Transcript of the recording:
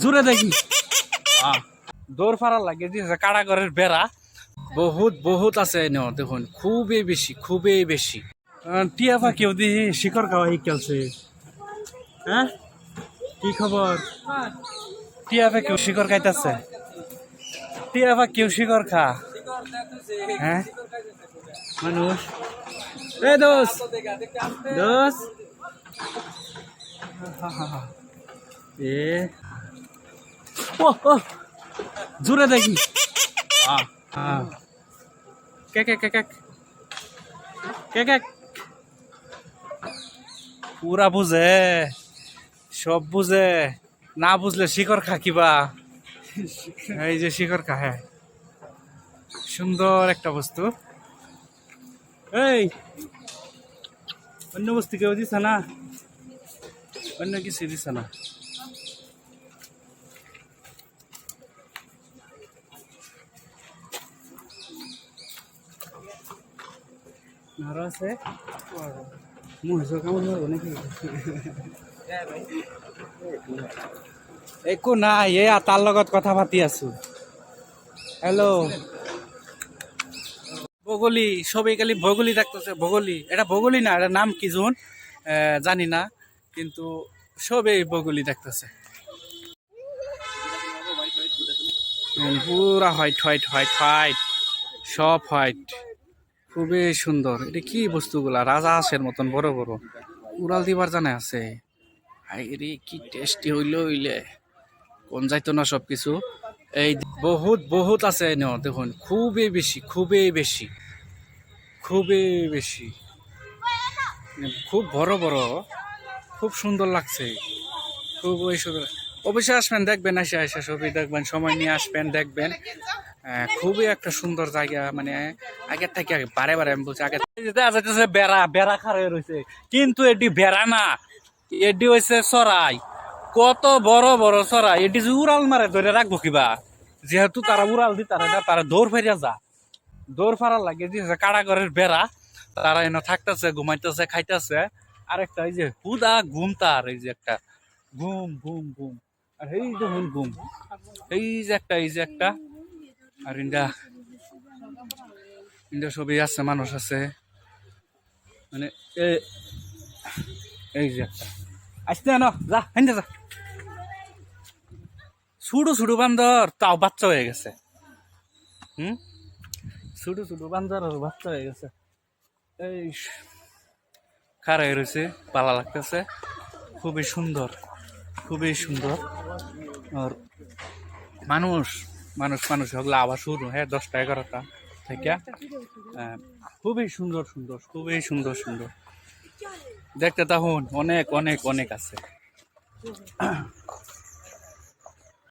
জোরে দেখি। দৌড় ফাড়ার লাগে দিয়েছে কারাগরের বেড়া। বহুত বহুত আছে এনেও দেখুন, খুবই বেশি খুবই বেশি। টিয়া পাখিও দিহি শিকড় খাওয়া শিকালছে হ্যাঁ? কি খবর? টিয়া পাখিও শিকড় খাইতেছে। টিয়া পাখিও শিকড় খা। হ্যাঁ? মানুষ। এ দোষ দোষ এ। ও ও জোরে দেখি। কে কে কে কে কে কে পুরা বুঝে সব বুঝে না বুঝলে শিকড় খা কিবা এই যে শিকড় খা হ্যাঁ। সুন্দর একটা বস্তু। এই অন্য বস্তু কেউ দিছে না? অন্য কিছু দিছে না। একো নাই এ তার লগত কথা পাতি আছো। হ্যালো বগলি সবাই খালি বগলি দেখতেছে বগলি এটা বগলি না এটা নাম কি জোন? জানি না কিন্তু সবেই বগলি উম, পুরা হোয়াইট হোয়াইট হোয়াইট হোয়াইট। সব হোয়াইট। খুবই সুন্দর। এটা কি বস্তুগুলা? রাজা হাঁসের মতন, বড় বড়। উড়াল দিবার জানে আছে। আইরে কি টেস্টি হইলে হইলে। কোন যাইতো না সব কিছু এই বহুত বহুত আছে এনেও দেখুন। খুবই বেশি খুবই বেশি। খুবই বেশি। খুব বড় বড়। খুব সুন্দর লাগছে। খুব ওই সুন্দর অবশ্যই আসবেন দেখবেন আসে আসে ছবি দেখবেন সময় নিয়ে আসবেন দেখবেন। আহ, খুবই একটা সুন্দর জায়গা মানে আগের থেকে আগে বারে বারে আমি বলছি আগে যাইতেছে বেড়া বেড়া খারে রয়েছে। কিন্তু এটি বেড়া না এটি হয়েছে চড়াই। কত বড় বড় চড়াই এটি যে উড়াল মারে ধরে রাখব কিবা যেহেতু তারা উড়াল দি তারা তারা দৌড় ফেরিয়া যা। দৌড় ফাড়ার লাগে দিয়েছে কারাগরের বেড়া তারা এনে থাকতেছে ঘুমাইতেছে খাইতেছে। আরেকটা এই যে হুদা ঘুম তার এই যে একটা। ঘুম ঘুম ঘুম। আর এই যে ঘুম, এই যে একটা, এই যে একটা। আর ইন্ডা ইন্ডা সবই আছে, মানুষ আছে। মানে এই যে একটা। আসতে না যা হেন যা। ছুডু ছুডু বান্দর, তাও বাচ্চা হয়ে গেছে। হুম? ছুডু ছুডু বান্দর আর বাচ্চা হয়ে গেছে। এই খারাই রয়েছে, পালা লাগতেছে। খুবই সুন্দর খুবই সুন্দর। আর মানুষ মানুষ মানুষ হগলা আবার শুরু হ্যাঁ দশটা এগারোটা থেকে। আহ, খুবই সুন্দর সুন্দর খুবই সুন্দর সুন্দর। দেখতে তখন অনেক অনেক অনেক আছে।